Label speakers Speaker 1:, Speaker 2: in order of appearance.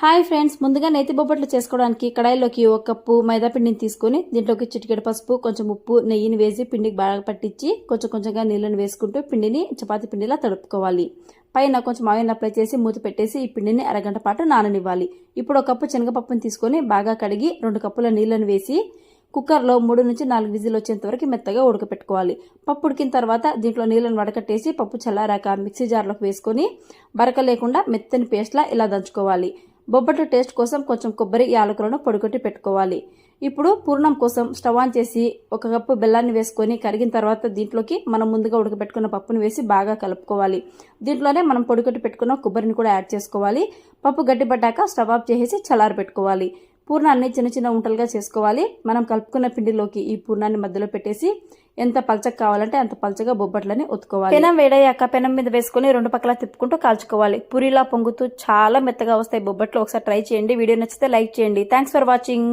Speaker 1: Hi friends ముందుగా నేతి బొబ్బట్లు చేసుకోవడానికి కడాయిలోకి ఒక కప్పు మైదాపిండిని తీసుకొని దీంట్లోకి చిటికెడ పసుపు కొంచెం ఉప్పు నెయ్యిని వేసి పిండికి బాగా పట్టించి కొంచెం కొంచెంగా నీళ్ళని వేసుకుంటూ పిండిని చపాతి పిండిలా తడుపుకోవాలి. పైన కొంచెం ఆయిల్ అప్లై చేసి మూత పెట్టేసి ఈ పిండిని అరగంట పాటు నాననివ్వాలి. ఇప్పుడు ఒక కప్పు శనగపప్పుని తీసుకొని బాగా కడిగి రెండు కప్పుల నీళ్ళని వేసి కుక్కర్లో మూడు నుంచి నాలుగు విజిల్ వచ్చేంత వరకు మెత్తగా ఉడకపెట్టుకోవాలి. పప్పు ఉడికిన తర్వాత దీంట్లో నీళ్ళను వడకట్టేసి పప్పు చల్లారాక మిక్సీ జార్లోకి వేసుకొని బరక లేకుండా మెత్తని పేస్ట్లా ఇలా దంచుకోవాలి. బొబ్బట్ల టేస్ట్ కోసం కొంచెం కొబ్బరి యాలకులను పొడిగొట్టి పెట్టుకోవాలి. ఇప్పుడు పూర్ణం కోసం స్టవ్ ఆన్ చేసి ఒక కప్పు బెల్లాన్ని వేసుకొని కరిగిన తర్వాత దీంట్లోకి మనం ముందుగా ఉడకబెట్టుకున్న పప్పును వేసి బాగా కలుపుకోవాలి. దీంట్లోనే మనం పొడిగొట్టి పెట్టుకున్న కొబ్బరిని కూడా యాడ్ చేసుకోవాలి. పప్పు గట్టిపడ్డాక స్టవ్ ఆఫ్ చేసేసి చల్లారి పెట్టుకోవాలి పూర్ణాన్ని చిన్న చిన్న ఉంటలుగా చేసుకోవాలి. మనం కలుపుకున్న పిండిలోకి ఈ పూర్ణాన్ని మధ్యలో పెట్టేసి ఎంత పలచగా కావాలంటే అంత పలచగా బొబ్బట్లని ఒత్తుకోవాలి. పెనం వేడయ్యాక పెనం మీద వేసుకొని రెండు పక్కల తిప్పుకుంటూ కాల్చుకోవాలి. పూరిలా పొంగుతూ చాలా మెత్తగా వస్తాయి బొబ్బట్లు. ఒకసారి ట్రై చేయండి. వీడియో నచ్చితే లైక్ చేయండి. Thanks for watching